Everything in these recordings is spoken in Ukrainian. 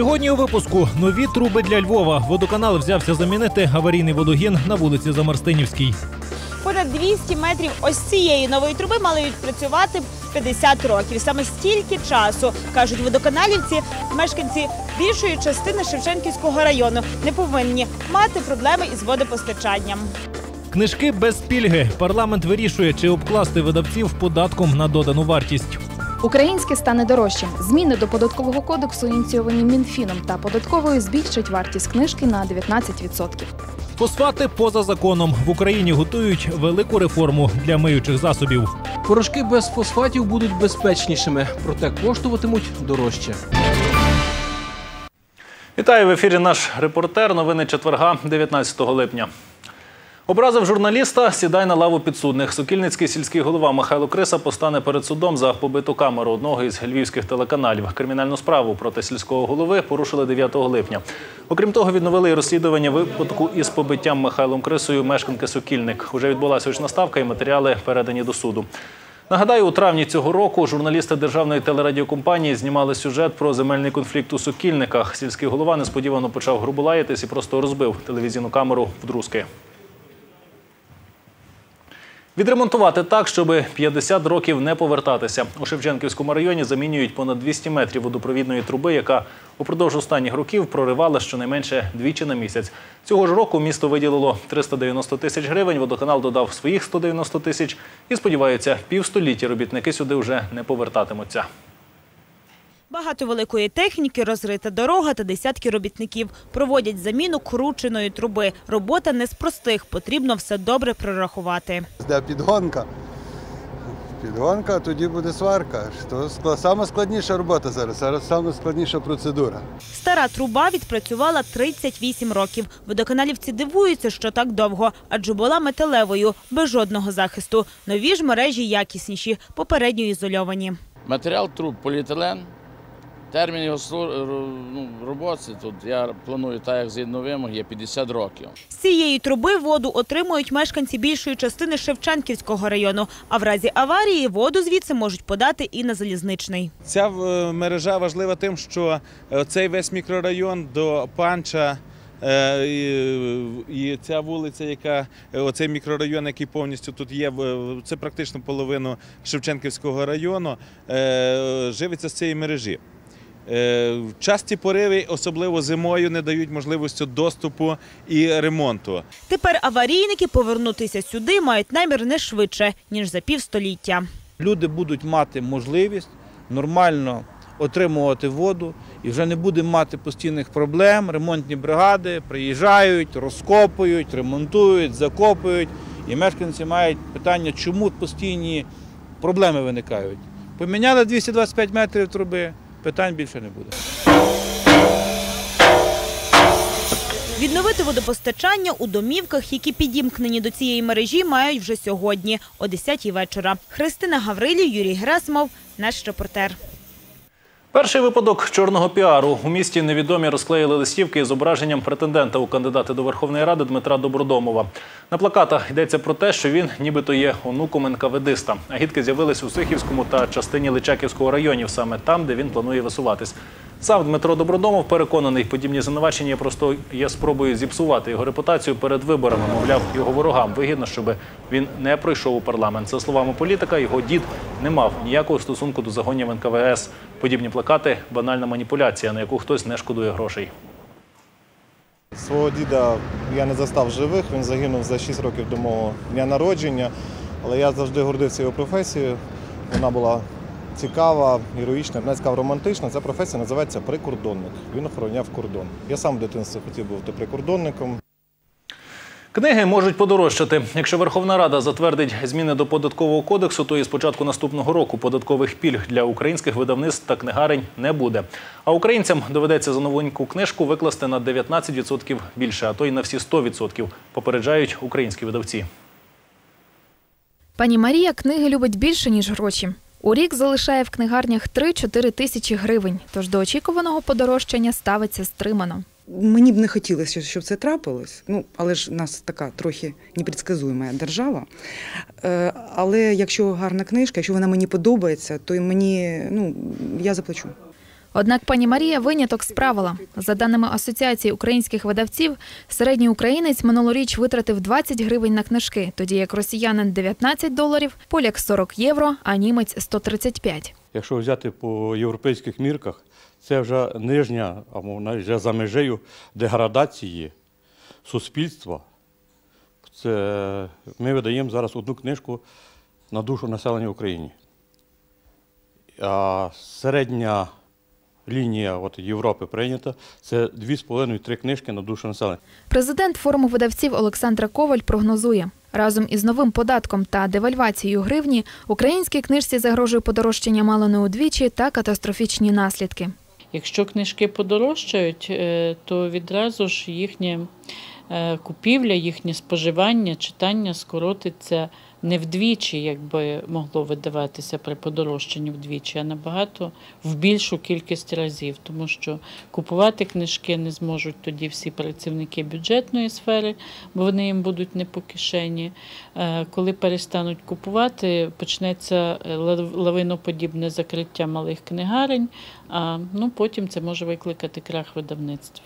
Сьогодні у випуску нові труби для Львова. Водоканал взявся замінити аварійний водогін на вулиці Замарстинівській. Понад 200 метрів ось цієї нової труби мали відпрацювати 50 років. Саме стільки часу кажуть водоканалівці, мешканці більшої частини Шевченківського району не повинні мати проблеми із водопостачанням. Книжки без пільги. Парламент вирішує, чи обкласти видавців податком на додану вартість. Українське стане дорожчим. Зміни до податкового кодексу ініційовані Мінфіном та податковою збільшать вартість книжки на 19%. Фосфати поза законом в Україні готують велику реформу для миючих засобів. Порошки без фосфатів будуть безпечнішими, проте коштуватимуть дорожче. Вітаю в ефірі. Наш репортер. Новини четверга, 19 липня. Образив журналіста, сідай на лаву підсудних. Сокільницький сільський голова Михайло Криса постане перед судом за побиту камеру одного із львівських телеканалів. Кримінальну справу проти сільського голови порушили 9 липня. Окрім того, відновили і розслідування випадку із побиттям Михайлом Крисою мешканки Сокільник. Уже відбулася очна ставка і матеріали передані до суду. Нагадаю, у травні цього року журналісти державної телерадіокомпанії знімали сюжет про земельний конфлікт у Сокільниках. Сільський голова несподівано почав грубо лаятись і просто розбив телевізійну камеру в друзки. Відремонтувати так, щоб 50 років не повертатися. У Шевченківському районі замінюють понад 200 метрів водопровідної труби, яка упродовж останніх років проривала щонайменше двічі на місяць. Цього ж року місто виділило 390 тисяч гривень, водоканал додав своїх 190 тисяч і, сподіваються, півстоліття робітники сюди вже не повертатимуться. Багато великої техніки, розрита дорога та десятки робітників проводять заміну крученої труби. Робота не з простих, потрібно все добре прорахувати. Де підгонка. Підгонка, тоді буде сварка. То скла- сама складніша робота зараз. Зараз сама складніша процедура. Стара труба відпрацювала 38 років. Водоканалівці дивуються, що так довго, адже була металевою, без жодного захисту. Нові ж мережі якісніші, попередньо ізольовані. Матеріал труб поліетилен. Термін його ну, роботи тут я планую так, як згідно вимог, є 50 років. З цієї труби воду отримують мешканці більшої частини Шевченківського району. А в разі аварії воду звідси можуть подати і на залізничний. Ця е, мережа важлива тим, що е, цей весь мікрорайон до Панча. е, І, ця вулиця, яка оцей мікрорайон, який повністю тут є, в- це практично половину Шевченківського району, живиться з цієї мережі. Е, Часті пориви, особливо зимою, не дають можливості доступу і ремонту. Тепер аварійники повернутися сюди мають намір не швидше ніж за півстоліття. люди будуть мати можливість нормально отримувати воду і вже не будемо мати постійних проблем. Ремонтні бригади приїжджають, розкопують, ремонтують, закопують. І мешканці мають питання, чому постійні проблеми виникають. Поміняли 225 метрів труби, питань більше не буде. Відновити водопостачання у домівках, які підімкнені до цієї мережі, мають вже сьогодні о 10 вечора. Христина Гаврилів, Юрій Гресмов, наш репортер. Перший випадок чорного піару. У місті невідомі розклеїли листівки з зображенням претендента у кандидати до Верховної Ради Дмитра Добродомова. На плакатах йдеться про те, що він нібито є онуком НКВДиста. Агітки з'явились у Сихівському та частині Личаківського районів, саме там, де він планує висуватись. Сам Дмитро Добродомов переконаний, подібні звинувачення просто є спробою зіпсувати його репутацію перед виборами. Мовляв, його ворогам вигідно, щоб він не пройшов у парламент. За словами політика, його дід не мав ніякого стосунку до загонів НКВС. Подібні плакати банальна маніпуляція, на яку хтось не шкодує грошей. Свого діда я не застав живих, він загинув за 6 років до мого дня народження, але я завжди гордився його професією. Вона була цікава, героїчна, я б навіть сказав, романтична. Ця професія називається прикордонник. Він охороняв кордон. Я сам в дитинстві хотів бути прикордонником. Книги можуть подорожчати. Якщо Верховна Рада затвердить зміни до податкового кодексу, то і з початку наступного року податкових пільг для українських видавництв та книгарень не буде. А українцям доведеться за новеньку книжку викласти на 19% більше, а то й на всі 100%, попереджають українські видавці. Пані Марія книги любить більше, ніж гроші. У рік залишає в книгарнях 3-4 тисячі гривень, тож до очікуваного подорожчання ставиться стримано. Мені б не хотілося, щоб це трапилось. Ну, але ж нас така трохи непредсказуема держава. Е, Але якщо гарна книжка, якщо вона мені подобається, то мені ну, я заплачу. Однак пані Марія виняток з правила. За даними Асоціації українських видавців, середній українець минулоріч витратив 20 гривень на книжки, тоді як росіянин 19 доларів, поляк 40 євро, а німець 135. Якщо взяти по європейських мірках, це вже нижня, або навіть вже за межею деградації суспільства. Це ми видаємо зараз одну книжку на душу населення в Україні. А середня лінія от, Європи прийнята це 2,5-3 книжки на душу населення. Президент форуму видавців Олександра Коваль прогнозує, разом із новим податком та девальвацією гривні українській книжці загрожує подорожчання мало не удвічі та катастрофічні наслідки. Якщо книжки подорожчають, е, то відразу ж їхнє купівля, їхнє споживання, читання скоротиться не вдвічі, як би могло видаватися при подорожчанні вдвічі, а набагато в більшу кількість разів, тому що купувати книжки не зможуть тоді всі працівники бюджетної сфери, бо вони їм будуть не по кишені. Е, Коли перестануть купувати, почнеться е, лавиноподібне закриття малих книгарень, а ну потім це може викликати крах видавництва.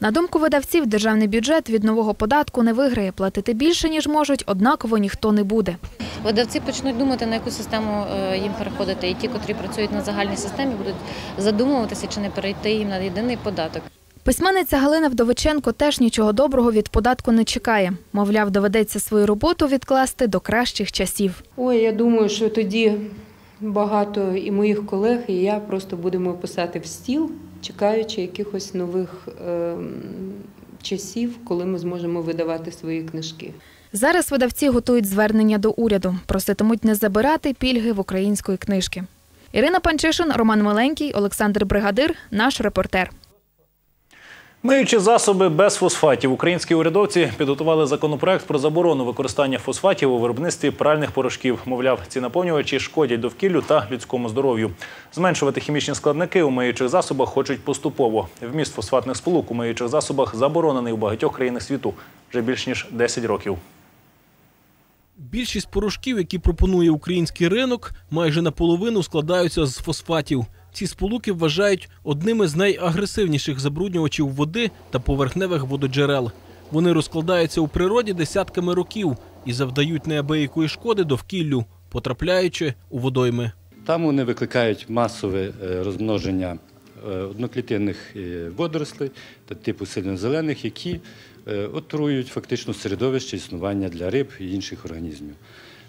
На думку видавців, державний бюджет від нового податку не виграє. Платити більше, ніж можуть, однаково ніхто не буде. Видавці почнуть думати, на яку систему е, їм переходити, і ті, котрі працюють на загальній системі, будуть задумуватися, чи не перейти їм на єдиний податок. Письменниця Галина Вдовиченко теж нічого доброго від податку не чекає. Мовляв, доведеться свою роботу відкласти до кращих часів. Ой, я думаю, що тоді багато і моїх колег, і я просто будемо писати в стіл, чекаючи якихось нових ем, часів, коли ми зможемо видавати свої книжки. Зараз видавці готують звернення до уряду, проситимуть не забирати пільги в української книжки. Ірина Панчишин, Роман Миленький, Олександр Бригадир, наш репортер. Миючі засоби без фосфатів. Українські урядовці підготували законопроект про заборону використання фосфатів у виробництві пральних порошків. Мовляв, ці наповнювачі шкодять довкіллю та людському здоров'ю. Зменшувати хімічні складники у миючих засобах хочуть поступово. Вміст фосфатних сполук у миючих засобах заборонений у багатьох країнах світу вже більш ніж 10 років. Більшість порошків, які пропонує український ринок, майже наполовину складаються з фосфатів. Ці сполуки вважають одними з найагресивніших забруднювачів води та поверхневих вододжерел. Вони розкладаються у природі десятками років і завдають неабиякої шкоди довкіллю, потрапляючи у водойми. Там вони викликають масове е, розмноження е, одноклітинних е, водорослей та типу сильнозелених, які отруюють фактично середовище існування для риб і інших організмів.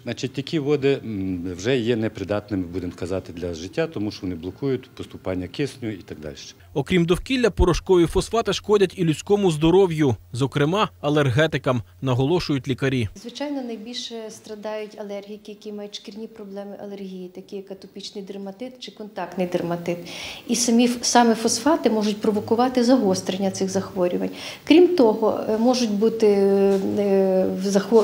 Значить, такі води вже є непридатними, будемо казати, для життя, тому що вони блокують поступання кисню і так далі. Окрім довкілля, порошкові фосфати шкодять і людському здоров'ю, зокрема алергетикам, наголошують лікарі. Звичайно, найбільше страдають алергіки, які мають шкірні проблеми алергії, такі як атопічний дерматит чи контактний дерматит. І самі саме фосфати можуть провокувати загострення цих захворювань. Крім того, е, можуть бути е,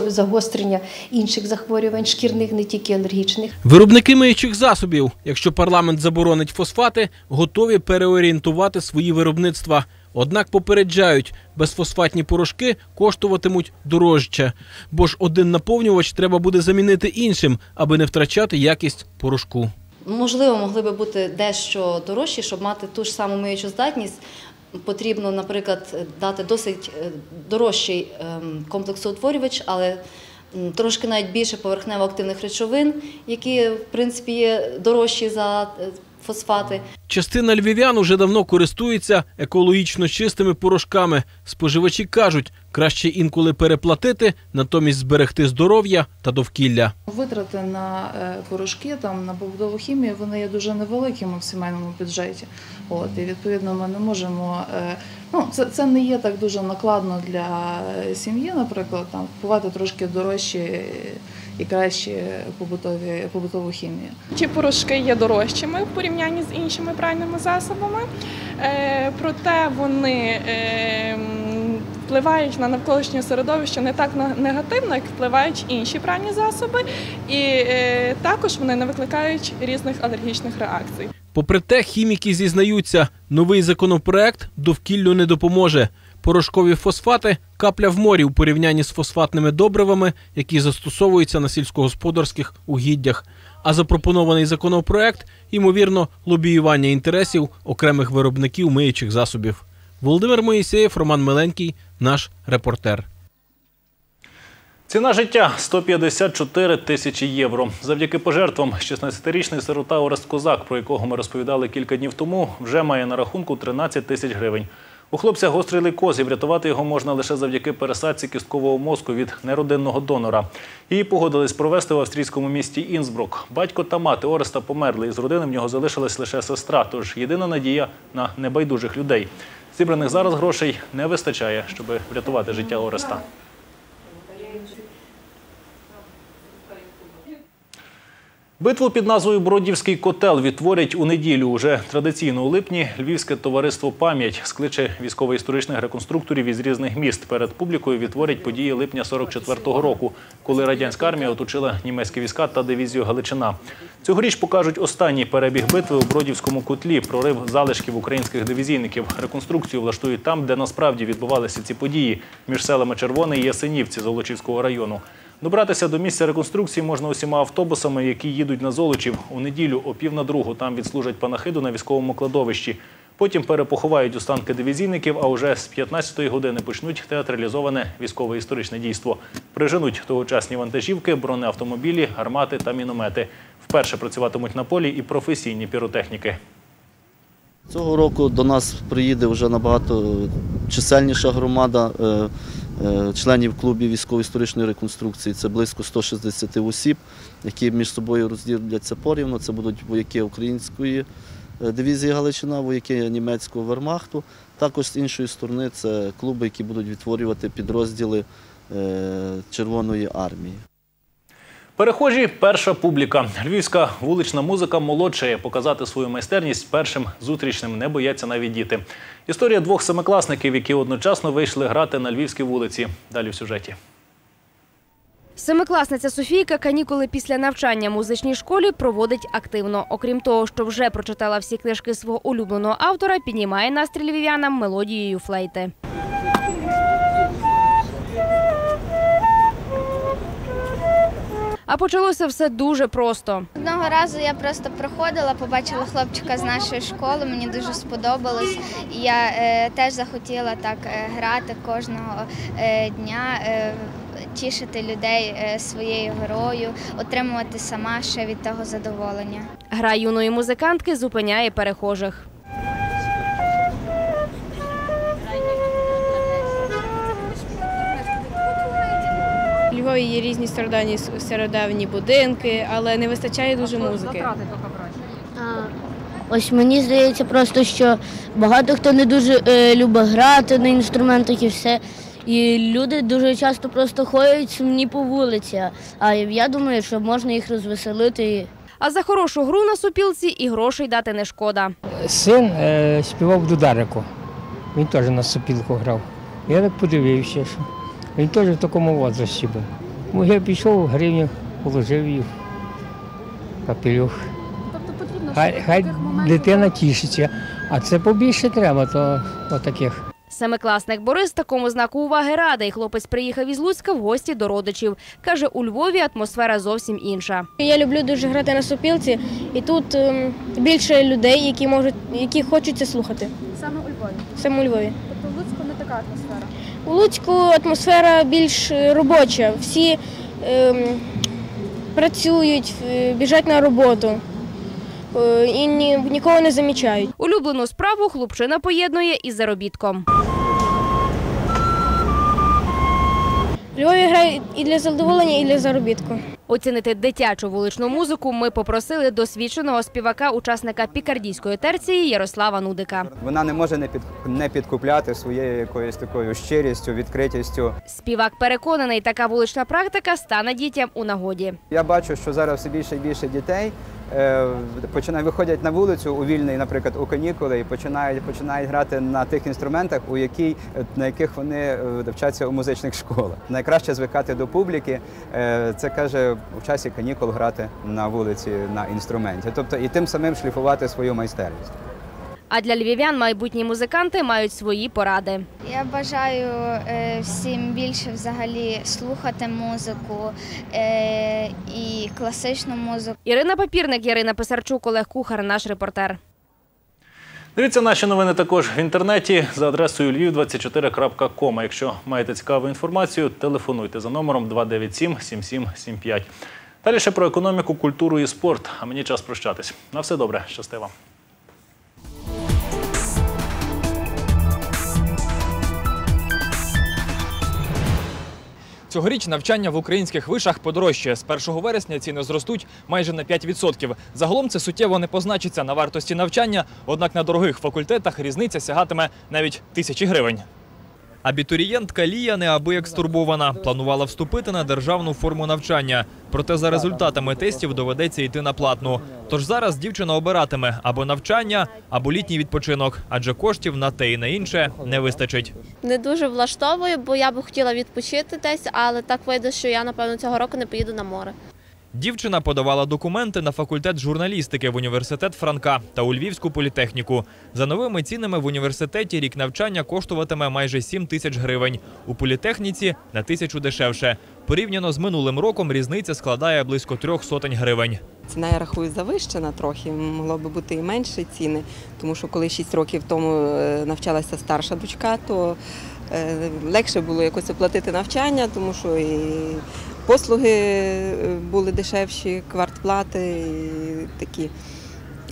загострення інших захворювань, шкірних, не тільки алергічних. Виробники миючих засобів, якщо парламент заборонить фосфати, готові переорієнтувати свої виробництва. Однак попереджають, безфосфатні порошки коштуватимуть дорожче, бо ж один наповнювач треба буде замінити іншим, аби не втрачати якість порошку. Можливо, могли би бути дещо дорожчі, щоб мати ту ж саму миючу здатність. Потрібно, наприклад, дати досить е, дорожчий ем, комплексоутворювач, але трошки навіть більше поверхнево-активних речовин, які, в принципі, є дорожчі за е, фосфати. Частина львів'ян уже давно користується екологічно чистими порошками. Споживачі кажуть, краще інколи переплатити, натомість зберегти здоров'я та довкілля. Витрати на е, порошки, там на побутову хімію, вони є дуже невеликими в сімейному бюджеті. От і відповідно ми не можемо. е, Ну, це, це не є так дуже накладно для е, сім'ї, наприклад, там купувати трошки дорожчі і кращі побутові побутову хімію. Ті порошки є дорожчими в порівнянні з іншими пральними засобами, е, проте вони е, впливають на навколишнє середовище не так негативно, як впливають інші пральні засоби, і е, також вони не викликають різних алергічних реакцій. Попри те, хіміки зізнаються, новий законопроект довкіллю не допоможе. Порошкові фосфати капля в морі у порівнянні з фосфатними добривами, які застосовуються на сільськогосподарських угіддях. А запропонований законопроект ймовірно лобіювання інтересів окремих виробників миючих засобів. Володимир Моїсеєв, Роман Миленький, наш репортер. Ціна життя 154 тисячі євро. Завдяки пожертвам 16-річний сирота Орест Козак, про якого ми розповідали кілька днів тому, вже має на рахунку 13 тисяч гривень. У хлопця гострий лейкоз, і врятувати його можна лише завдяки пересадці кісткового мозку від неродинного донора. Її погодились провести в австрійському місті Інсбрук. Батько та мати Ореста померли, і з родини в нього залишилась лише сестра. Тож єдина надія на небайдужих людей. Зібраних зараз грошей не вистачає, щоб врятувати життя Ореста. Битву під назвою Бродівський котел відтворять у неділю. Уже традиційно у липні Львівське товариство Пам'ять скличе військово-історичних реконструкторів із різних міст. Перед публікою відтворять події липня 44-го року, коли радянська армія оточила німецькі війська та дивізію Галичина. Цьогоріч покажуть останній перебіг битви у Бродівському котлі, прорив залишків українських дивізійників. Реконструкцію влаштують там, де насправді відбувалися ці події між селами Червоний і Ясенівці Золочівського району. Добратися до місця реконструкції можна усіма автобусами, які їдуть на Золочів. У неділю о пів на другу там відслужать панахиду на військовому кладовищі. Потім перепоховають останки дивізійників, а вже з 15-ї години почнуть театралізоване військово-історичне дійство. Приженуть тогочасні вантажівки, бронеавтомобілі, гармати та міномети. Вперше працюватимуть на полі і професійні піротехніки. Цього року до нас приїде вже набагато чисельніша громада е, членів клубів військово-історичної реконструкції. Це близько 160 осіб, які між собою розділяться порівно. Це будуть вояки української е, дивізії Галичина, вояки німецького вермахту. Також з іншої сторони це клуби, які будуть відтворювати підрозділи е, Червоної армії. Перехожі перша публіка. Львівська вулична музика молодшає. Показати свою майстерність першим зустрічним не бояться навіть діти. Історія двох семикласників, які одночасно вийшли грати на львівській вулиці. Далі в сюжеті. Семикласниця Софійка канікули після навчання в музичній школі проводить активно. Окрім того, що вже прочитала всі книжки свого улюбленого автора, піднімає настрій львів'янам мелодією флейти. А почалося все дуже просто. Одного разу я просто проходила, побачила хлопчика з нашої школи, мені дуже сподобалось. І я е, теж захотіла так е, грати кожного е, дня, е, тішити людей е, своєю грою, отримувати сама ще від того задоволення. Гра юної музикантки зупиняє перехожих. Львові є різні стародавні, стародавні будинки, але не вистачає дуже музики. Ось мені здається просто, що багато хто не дуже е, любить грати на інструментах і все. І люди дуже часто просто ходять сумні по вулиці. А я думаю, що можна їх розвеселити. А за хорошу гру на супілці і грошей дати не шкода. Син е, співав в Дударику. Він теж на сопілку грав. Я так подивився, що він теж в такому возрасті був. Ну, я пішов, гривню положив в капелюх. Тобто потрібно Хай, хай дитина тішиться, а це побільше треба, то отаких. Семикласник Борис такому знаку уваги радий. Хлопець приїхав із Луцька в гості до родичів. Каже, у Львові атмосфера зовсім інша. Я люблю дуже грати на сопілці, і тут ем, більше людей, які можуть, які хочуть це слухати. Саме у Львові. Саме у Львові. Тобто в Луцьку не така атмосфера. У Луцьку атмосфера більш е, робоча. Всі е, працюють, біжать на роботу е, і ні, нікого не замічають. Улюблену справу хлопчина поєднує із заробітком. В Львові грає і для задоволення, і для заробітку. Оцінити дитячу вуличну музику ми попросили досвідченого співака, учасника пікардійської терції Ярослава Нудика. Вона не може не під не підкупляти своєю якоюсь такою щирістю, відкритістю. Співак переконаний, така вулична практика стане дітям у нагоді. Я бачу, що зараз все більше і більше дітей починають виходять на вулицю у вільний, наприклад, у канікули, і починають починають грати на тих інструментах, у які на яких вони е, вчаться у музичних школах. Найкраще звикати до публіки. е, Це каже в часі канікул грати на вулиці на інструменті, тобто і тим самим шліфувати свою майстерність. А для львів'ян майбутні музиканти мають свої поради. Я бажаю е, всім більше взагалі слухати музику е, і класичну музику. Ірина Папірник, Ярина Писарчук, Олег Кухар, наш репортер. Дивіться наші новини також в інтернеті за адресою lviv24.com. Якщо маєте цікаву інформацію, телефонуйте за номером 297 7775. Далі ще про економіку, культуру і спорт. А мені час прощатись. На все добре, щасти вам. Цьогоріч навчання в українських вишах подорожчає. З 1 вересня ціни зростуть майже на 5%. Загалом це суттєво не позначиться на вартості навчання, однак на дорогих факультетах різниця сягатиме навіть тисячі гривень. Абітурієнтка Лія неабияк стурбована. Планувала вступити на державну форму навчання. Проте за результатами тестів доведеться йти на платну. Тож зараз дівчина обиратиме або навчання, або літній відпочинок, адже коштів на те і на інше не вистачить. Не дуже влаштовує, бо я би хотіла відпочити десь, але так вийде, що я напевно цього року не поїду на море. Дівчина подавала документи на факультет журналістики в університет Франка та у Львівську політехніку. За новими цінами в університеті рік навчання коштуватиме майже 7 тисяч гривень. У політехніці на тисячу дешевше. Порівняно з минулим роком різниця складає близько трьох сотень гривень. Ціна, я рахую, завищена трохи. Могло би бути і менше ціни, тому що коли 6 років тому е, навчалася старша дочка, то е, легше було якось оплатити навчання, тому що і послуги е, були дешевші, квартплати і такі.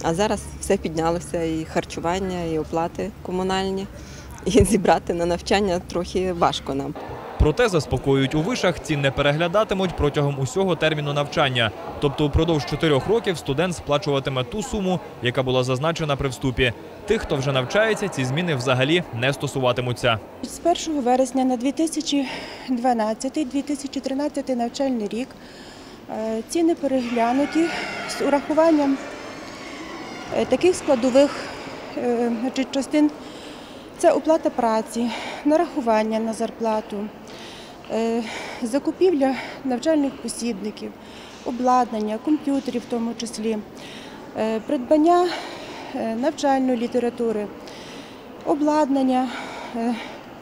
А зараз все піднялося, і харчування, і оплати комунальні. І зібрати на навчання трохи важко нам. Проте заспокоюють у вишах, цін не переглядатимуть протягом усього терміну навчання. Тобто упродовж чотирьох років студент сплачуватиме ту суму, яка була зазначена при вступі. Тих, хто вже навчається, ці зміни взагалі не стосуватимуться. З 1 вересня на 2012-2013 навчальний рік е, ціни переглянуті з урахуванням е, таких складових е, частин. Це оплата праці, нарахування на зарплату, закупівля навчальних посібників, обладнання, комп'ютерів в тому числі, придбання навчальної літератури, обладнання, е,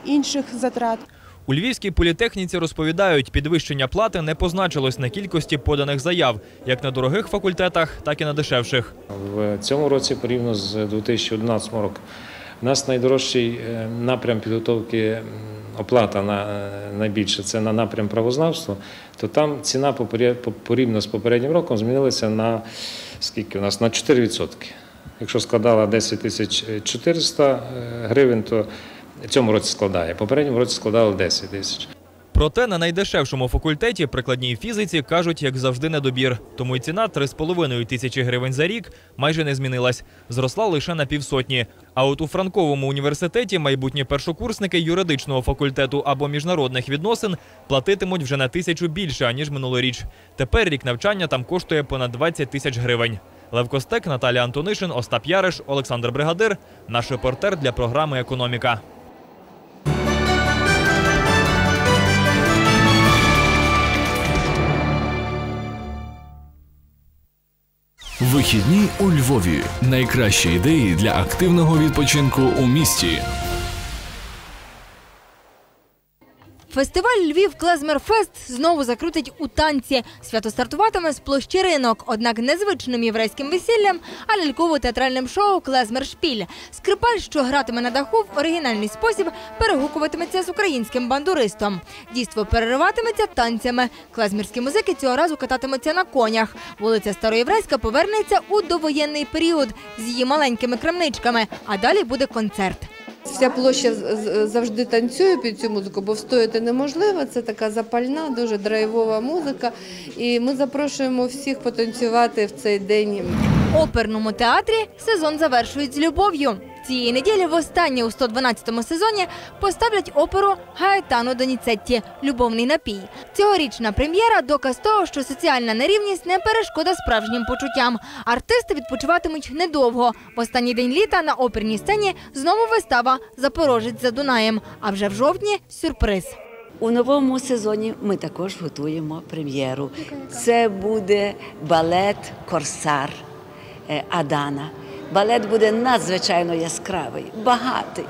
інших затрат. У Львівській політехніці розповідають, підвищення плати не позначилось на кількості поданих заяв, як на дорогих факультетах, так і на дешевших. В цьому році порівняно з 2011 роком у нас найдорожчий е, напрям підготовки оплата на е, найбільше це на напрям правознавства, то там ціна порівняно з попереднім роком змінилася на скільки у нас? На 4%. Якщо складала 10 тисяч 400 е, гривень, то цьому році складає. Попередньому році складала 10 тисяч. Проте на найдешевшому факультеті прикладній фізиці кажуть, як завжди, недобір. Тому й ціна 3,5 тисячі гривень за рік майже не змінилась. Зросла лише на півсотні. А от у Франковому університеті майбутні першокурсники юридичного факультету або міжнародних відносин платитимуть вже на тисячу більше, аніж минулоріч. Тепер рік навчання там коштує понад 20 тисяч гривень. Лев Костек, Наталія Антонишин, Остап Яриш, Олександр Бригадир. Наш репортер для програми Економіка. Вихідні у Львові. Найкращі ідеї для активного відпочинку у місті. Фестиваль Львів Клезмерфест знову закрутить у танці. Свято стартуватиме з площі ринок, однак не звичним єврейським весіллям, а ляльково-театральним шоу Клезмершпіль. Скрипаль, що гратиме на даху в оригінальний спосіб, перегукуватиметься з українським бандуристом. Дійство перериватиметься танцями. Клезмерські музики цього разу кататимуться на конях. Вулиця Староєврейська повернеться у довоєнний період з її маленькими крамничками, а далі буде концерт. Вся площа завжди танцює під цю музику, бо встояти неможливо. Це така запальна, дуже драйвова музика. І ми запрошуємо всіх потанцювати в цей день. Оперному театрі сезон завершують з любов'ю. Цієї неділі востаннє у 112-му сезоні поставлять оперу Гаетано Доніцетті Любовний напій. Цьогорічна прем'єра доказ того, що соціальна нерівність не перешкода справжнім почуттям. Артисти відпочиватимуть недовго. В останній день літа на оперній сцені знову вистава Запорожець за Дунаєм. А вже в жовтні сюрприз. У новому сезоні ми також готуємо прем'єру. Це буде балет Корсар е, Адана. Балет буде надзвичайно яскравий, багатий.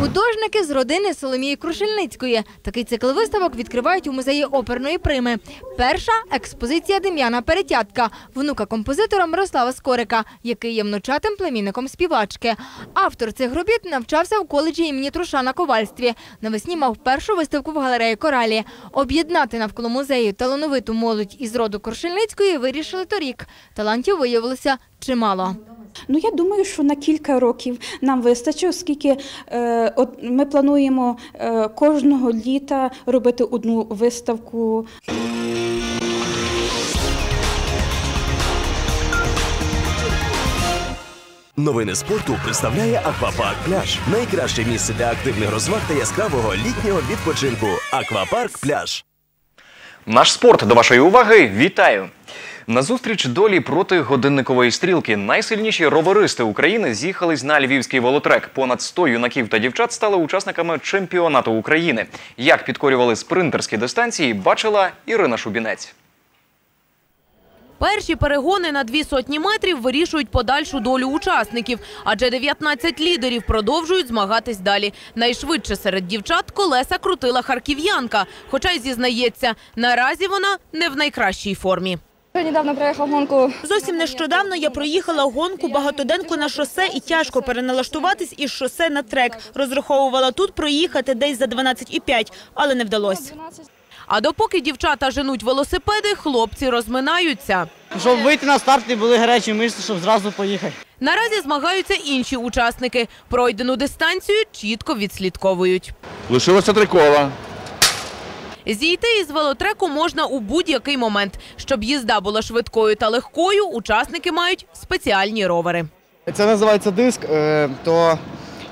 Художники з родини Соломії Крушельницької. Такий цикл виставок відкривають у музеї оперної прими. Перша експозиція Дем'яна Перетятка, внука композитора Мирослава Скорика, який є внучатим племінником співачки. Автор цих робіт навчався в коледжі імені Труша на ковальстві. Навесні мав першу виставку в галереї Коралі. Об'єднати навколо музею талановиту молодь із роду Крушельницької вирішили торік. Талантів виявилося чимало. Ну, я думаю, що на кілька років нам вистачить, оскільки е, от ми плануємо е, кожного літа робити одну виставку. Новини спорту представляє Аквапарк Пляж. Найкраще місце для активних розваг та яскравого літнього відпочинку. Аквапарк Пляж. Наш спорт до вашої уваги. Вітаю! На зустріч долі проти годинникової стрілки найсильніші роверисти України з'їхались на львівський волотрек. Понад 100 юнаків та дівчат стали учасниками чемпіонату України. Як підкорювали спринтерські дистанції, бачила Ірина Шубінець. Перші перегони на дві сотні метрів вирішують подальшу долю учасників, адже 19 лідерів продовжують змагатись далі. Найшвидше серед дівчат колеса крутила харків'янка, хоча й зізнається, наразі вона не в найкращій формі. Недавно проїхав гонку. Зовсім нещодавно я проїхала гонку багатоденку на шосе і тяжко переналаштуватись із шосе на трек. Розраховувала тут проїхати десь за 12,5, але не вдалося. А допоки дівчата женуть велосипеди, хлопці розминаються. Щоб вийти на старт, і були гарячі мишці, щоб зразу поїхати. Наразі змагаються інші учасники. Пройдену дистанцію чітко відслідковують. Лишилося три кола. Зійти із велотреку можна у будь-який момент. Щоб їзда була швидкою та легкою, учасники мають спеціальні ровери. Це називається диск, е, то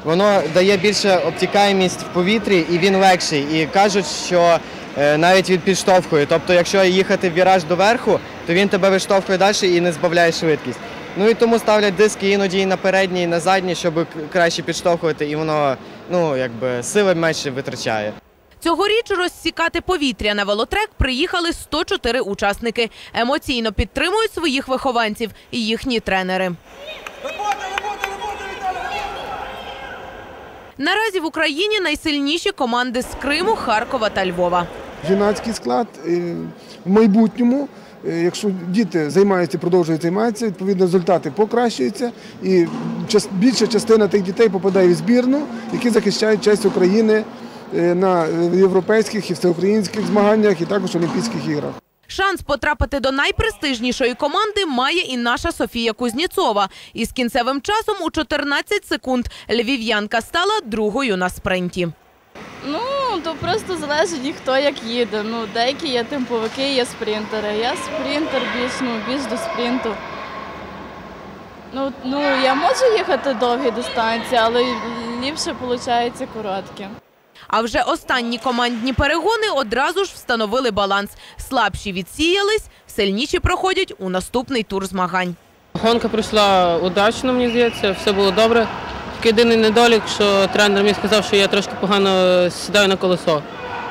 воно дає більше обтікаємість в повітрі і він легший. І кажуть, що е, навіть він підштовхує. Тобто, якщо їхати в віраж доверху, то він тебе виштовхує далі і не збавляє швидкість. Ну і тому ставлять диски іноді і на передній, і на задній, щоб краще підштовхувати, і воно ну, якби, сили менше витрачає. Цьогоріч розсікати повітря на велотрек приїхали 104 учасники. Емоційно підтримують своїх вихованців і їхні тренери. Наразі в Україні найсильніші команди з Криму, Харкова та Львова. Жінацький склад е, в майбутньому, е, якщо діти займаються, продовжують займатися, відповідно результати покращуються, і час- більша частина тих дітей попадає в збірну, які захищають честь України на е, європейських і всеукраїнських змаганнях, і також Олімпійських іграх. Шанс потрапити до найпрестижнішої команди має і наша Софія Кузніцова. Із кінцевим часом у 14 секунд львів'янка стала другою на спринті. Ну, то просто залежить, хто як їде. Ну, деякі є темповики, є спринтери. Я спринтер більш, ну, більш до спринту. Ну, ну, я можу їхати довгі дистанції, але ліпше виходить короткі. А вже останні командні перегони одразу ж встановили баланс. Слабші відсіялись, сильніші проходять у наступний тур змагань. Гонка пройшла удачно, мені здається, все було добре. Тільки єдиний недолік, що тренер мені сказав, що я трошки погано сідаю на колесо.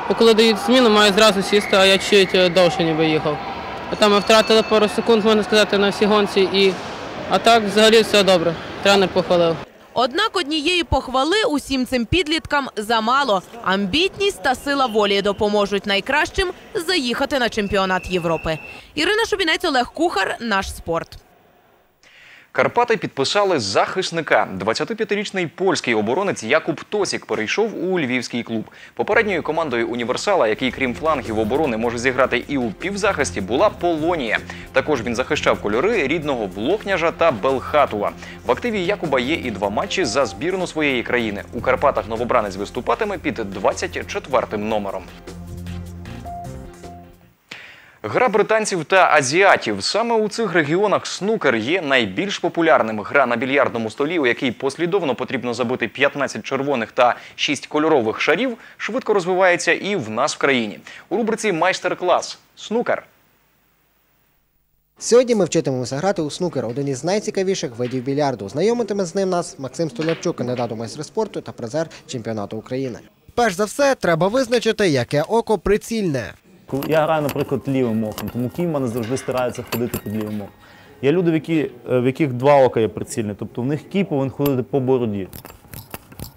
Бо коли дають зміну, маю зразу сісти, а я чуть довше ніби їхав. А там ми втратили пару секунд, можна сказати, на всій гонці. І... А так взагалі все добре. Тренер похвалив. Однак однієї похвали усім цим підліткам замало. Амбітність та сила волі допоможуть найкращим заїхати на чемпіонат Європи. Ірина Шубінець, Олег Кухар, наш спорт. Карпати підписали захисника. 25-річний польський оборонець Якуб Тосік перейшов у львівський клуб. Попередньою командою універсала, який крім флангів оборони може зіграти і у півзахисті, була Полонія. Також він захищав кольори рідного Блохняжа та Белхатува. В активі Якуба є і два матчі за збірну своєї країни. У Карпатах новобранець виступатиме під 24-м номером. Гра британців та азіатів саме у цих регіонах снукер є найбільш популярним. Гра на більярдному столі, у якій послідовно потрібно забити 15 червоних та 6 кольорових шарів, швидко розвивається і в нас в країні. У рубриці майстер-клас снукер. Сьогодні ми вчитимемося грати у снукер, один із найцікавіших видів більярду. Знайомитиме з ним нас Максим Столярчук, кандидат у майстри спорту та призер чемпіонату України. Перш за все, треба визначити, яке око прицільне. Я граю, наприклад, лівим оком, тому кінь в мене завжди старається ходити під лівим оком. Є люди, в, які, е, в яких два ока є прицільні, тобто в них кій повинен ходити по бороді.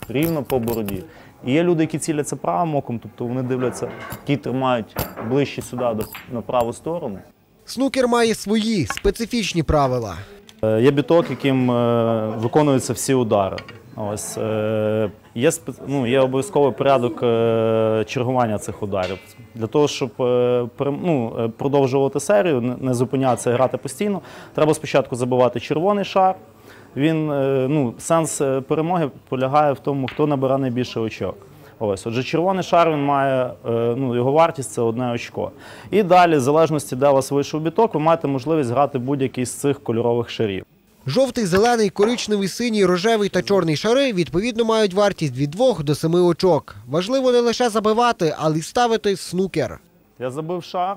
Рівно по бороді. І є люди, які ціляться правим оком, тобто вони дивляться, кій тримають ближче сюди, на праву сторону. Снукер має свої специфічні правила. Е, Є біток, яким е, виконуються всі удари. Ось е, є ну, є обов'язковий порядок чергування цих ударів. Для того, щоб ну, продовжувати серію, не- зупинятися грати постійно, треба спочатку забивати червоний шар. Він ну, сенс перемоги полягає в тому, хто набере найбільше очок. Ось, отже, червоний шар він має, е, ну, його вартість це одне очко. І далі, в залежності, де у вас вийшов біток, ви маєте можливість грати будь-який з цих кольорових шарів. Жовтий, зелений, коричневий, синій, рожевий та чорний шари відповідно мають вартість від 2 до 7 очок. Важливо не лише забивати, але й ставити снукер. Я забив шар,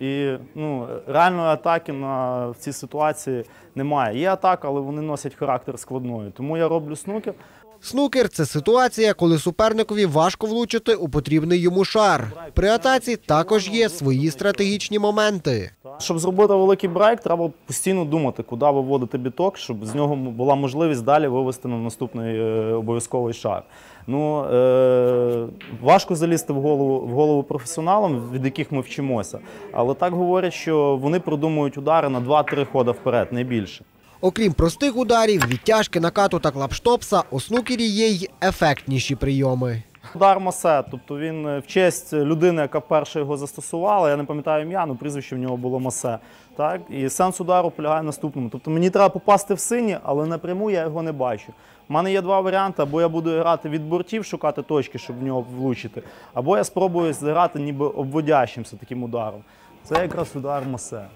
і ну, реальної атаки на, в цій ситуації немає. Є атака, але вони носять характер складної. Тому я роблю снукер. Снукер це ситуація, коли суперникові важко влучити у потрібний йому шар. При атаці також є свої стратегічні моменти. Щоб зробити великий брейк, треба постійно думати, куди виводити біток, щоб з нього була можливість далі вивести на наступний е, обов'язковий шар. Ну, е, важко залізти в голову, в голову професіоналам, від яких ми вчимося. Але так говорять, що вони продумують удари на 2-3 хода вперед, не більше. Окрім простих ударів, відтяжки, накату та клапштопса, у снукері є й ефектніші прийоми. Удар Масе, тобто він е, в честь людини, яка вперше його застосувала, я не пам'ятаю ім'я, але прізвище в нього було Масе. Так? І сенс удару полягає в наступному. Тобто мені треба попасти в сині, але напряму я його не бачу. У мене є два варіанти: або я буду грати від бортів, шукати точки, щоб в нього влучити, або я спробую зіграти ніби обводящимся таким ударом. Це якраз удар Масе.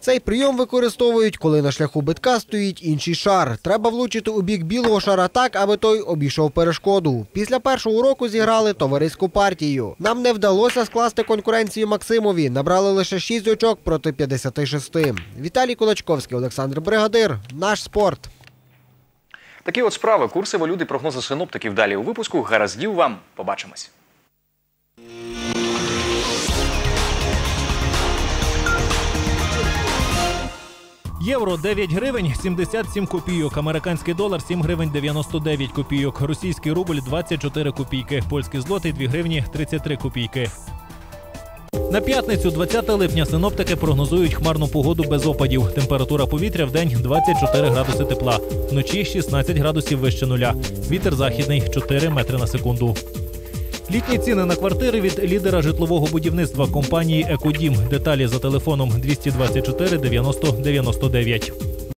Цей прийом використовують, коли на шляху битка стоїть інший шар. Треба влучити у бік білого шара так, аби той обійшов перешкоду. Після першого уроку зіграли товариську партію. Нам не вдалося скласти конкуренцію Максимові. Набрали лише 6 очок проти 56. Віталій Кулачковський, Олександр Бригадир. Наш спорт. Такі от справи, курси валют прогнози синоптиків далі у випуску. Гараздів вам. Побачимось. Євро 9 гривень 77 копійок. Американський долар 7 гривень 99 копійок. Російський рубль 24 копійки. Польський злотий 2 гривні 33 копійки. На п'ятницю, 20 липня, синоптики прогнозують хмарну погоду без опадів. Температура повітря в день 24 градуси тепла. Вночі 16 градусів вище нуля. Вітер західний 4 метри на секунду. Літні ціни на квартири від лідера житлового будівництва компанії Екодім. Деталі за телефоном 224 90 99.